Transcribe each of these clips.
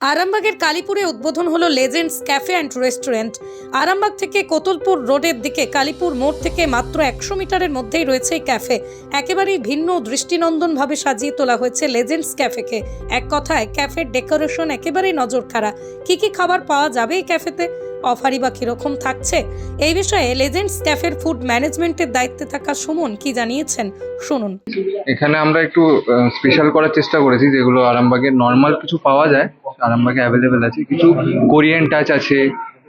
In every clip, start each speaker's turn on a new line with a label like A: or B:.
A: আরামবাগের কালীপুরে উদ্বোধন হলো legends cafe and restaurant. Arambagh থেকে কোতলপুর রোডের দিকে কালীপুর মোড় থেকে মাত্র একশো মিটারের মধ্যেই রয়েছে এই ক্যাফে। একেবারেই ভিন্ন দৃষ্টিনন্দনভাবে সাজিয়ে তোলা হয়েছে লেজেন্ডস ক্যাফেকে। এক কথায়, ক্যাফের ডেকোরেশন একেবারেই নজর খাড়া কি কি খাবার পাওয়া যাবে এই ক্যাফেতে? অফারই বা কীরকম থাকছে? এই বিষয়ে লেজেন্ডস ক্যাফের ফুড ম্যানেজমেন্টের দায়িত্বে থাকা সুমন কি জানিয়েছেন? শুনুন।
B: এখানে আমরা একটু স্পেশাল করার চেষ্টা করেছি, যেগুলো আরামবাগে নর্মাল কিছু পাওয়া যায়। আরামবাগে অ্যাভেলেবেল আছে। কিছু কোরিয়ান টাচ আছে,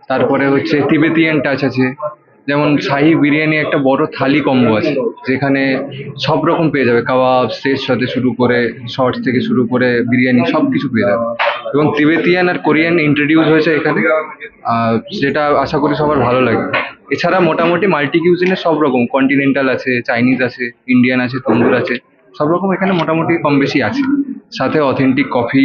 B: তারপরে হচ্ছে তিবেতিয়ান টাচ আছে। যেমন শাহি বিরিয়ানি একটা বড় থালি কম্বো আছে, যেখানে সব রকম পেয়ে যাবে। কাবাব শেষ সাথে শুরু করে শর্টস থেকে শুরু করে, বিরিয়ানি সব কিছু পেয়ে যাবে। এবং তিবেতিয়ান আর কোরিয়ান ইন্ট্রোডিউস হয়েছে এখানে। যেটা আশা করি সবার ভালো লাগে এছাড়া মোটামুটি মাল্টি কিউজিনের সব রকম। কন্টিনেন্টাল আছে চাইনিজ আছে ইন্ডিয়ান আছে তন্দুর আছে, সব রকম এখানে মোটামুটি কম বেশি আছে। সাথে অথেন্টিক কফি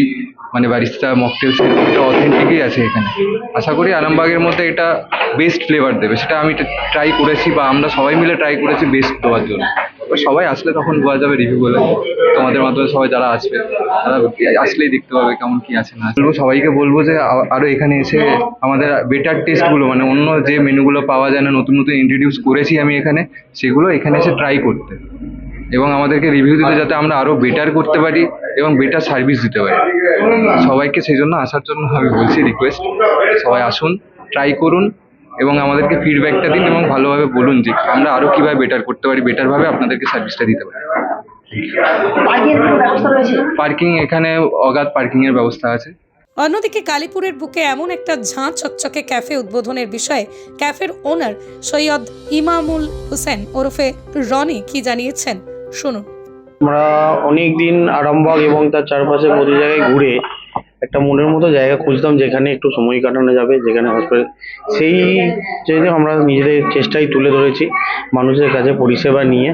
B: মানে বারিস্তা মকটেলস এটা অথেন্টিকই আছে এখানে। আশা করি আরামবাগের মধ্যে এটা বেস্ট ফ্লেভার দেবে। সেটা আমি ট্রাই করেছি বা আমরা সবাই মিলে ট্রাই করেছি বেস্ট দেওয়ার জন্য। সবাই আসলে তখন বোঝা যাবে রিভিউ বলে। তোমাদের মাধ্যমে সবাই যারা আসবে, তারা আসলেই দেখতে পাবে কেমন কি আছে না বলব সবাইকে বলব যে আ- আরও এখানে এসে আমাদের বেটার টেস্টগুলো মানে অন্য যে মেনুগুলো পাওয়া যায় না, নতুন নতুন ইন্ট্রোডিউস করেছি আমি এখানে, সেগুলো এখানে এসে ট্রাই করতে। এবং আমাদেরকে রিভিউ দিতে যাতে আমরা আরও বেটার করতে পারি এবং বেটার সার্ভিস দিতে পারি। সবাইকে সেই জন্য আসার জন্য আমি বলছি রিকোয়েস্ট সবাই আসুন ট্রাই করুন এবং আমাদেরকে ফিডব্যাকটা দিন এবং ভালোভাবে বলুন যে আমরা আরও কীভাবে বেটার করতে পারি বেটার ভাবে আপনাদেরকে সার্ভিসটা দিতে পারি। পার্কিং এখানে অগাধ পার্কিং এর ব্যবস্থা আছে।
A: অন্যদিকে কালীপুরের বুকে এমন একটা ঝাঁ চকচকে ক্যাফে উদ্বোধনের বিষয়ে ক্যাফের ওনার সৈয়দ ইমামুল হোসেন ওরফে রনি কি জানিয়েছেন? শুনুন
C: আমরা অনেক দিন আরামবাগ এবং তার চারপাশে প্রতি জায়গায় ঘুরে একটা মনের মতো জায়গা খুঁজতাম যেখানে একটু সময় কাটানো যাবে, যেখানে হসপিটাল সেই জন্য আমরা নিজেদের চেষ্টাই তুলে ধরেছি মানুষের কাছে পরিষেবা নিয়ে,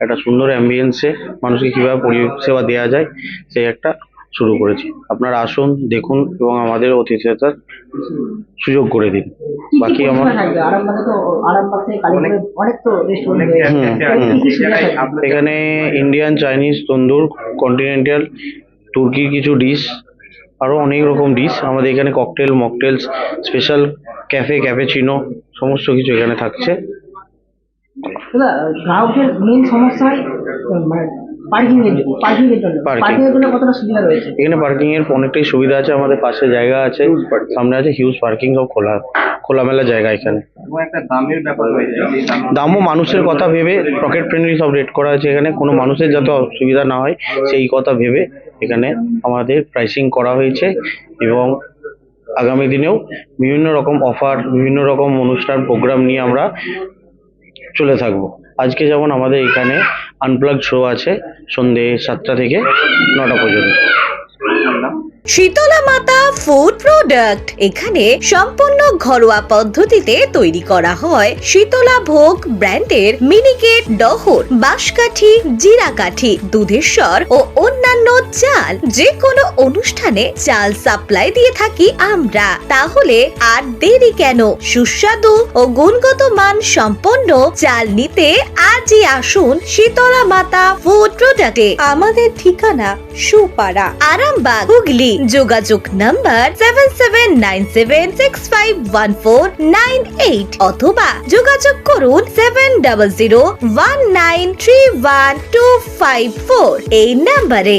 C: একটা সুন্দর অ্যাম্বিয়েন্সে মানুষকে কীভাবে পরিষেবা দেওয়া যায়, সেই একটা শুরু করেছি। আপনারা আসুন দেখুন এবং আমাদের অতিথিয়তার সুযোগ করে দিন। বাকি আমার এখানে ইন্ডিয়ান চাইনিজ তন্দুর কন্টিনেন্টাল তুর্কি কিছু ডিশ আরও অনেক রকম ডিশ আমাদের এখানে ককটেল মকটেলস স্পেশাল ক্যাফে ক্যাফেচিনো সমস্ত কিছু এখানে থাকছে।
D: দাদা গ্রাহকের মেন সমস্যা হয় মানে পার্কিং এর পার্কিং এর জন্য। পার্কিং এর জন্য কতটা সুবিধা রয়েছে?
C: এখানে পার্কিং এর অনেকটাই সুবিধা আছে আমাদের পাশে জায়গা আছে। সামনে আছে হিউজ পার্কিং সব খোলা খোলামেলা জায়গা এখানে। দামও মানুষের কথা ভেবে পকেট ফ্রেন্ডলি সব রেট করা আছে এখানে। কোনো মানুষের যাতে অসুবিধা না হয় সেই কথা ভেবে এখানে আমাদের প্রাইসিং করা হয়েছে এবং আগামী দিনেও বিভিন্ন রকম অফার বিভিন্ন রকম অনুষ্ঠান প্রোগ্রাম নিয়ে আমরা চলে থাকব। আজকে যেমন আমাদের এখানে আনপ্লাগ শো আছে সন্ধে সাতটা থেকে নটা পর্যন্ত।
E: শীতলা মাতা ফুড প্রোডাক্ট এখানে সম্পূর্ণ ঘরোয়া পদ্ধতিতে তৈরি করা হয় শীতলা ভোগ ব্র্যান্ডের মিনিকেট ডহর, বাঁশকাঠি, জিরাকাঠি দুধেশ্বর ও অন্যান্য চাল যে কোনো অনুষ্ঠানে চাল সাপ্লাই দিয়ে থাকি আমরা। তাহলে আর দেরি কেন? সুস্বাদু ও গুণগত মান সম্পন্ন চাল নিতে আজই আসুন শীতলা মাতা ফুড প্রোডাক্টে আমাদের ঠিকানা সুপাড়া, আরামবাগ, হুগলি। যোগাযোগ number seven seven nine seven six five one four nine eight অথবা যোগাযোগ করুন seven double zero one nine three one two five four এই নাম্বারে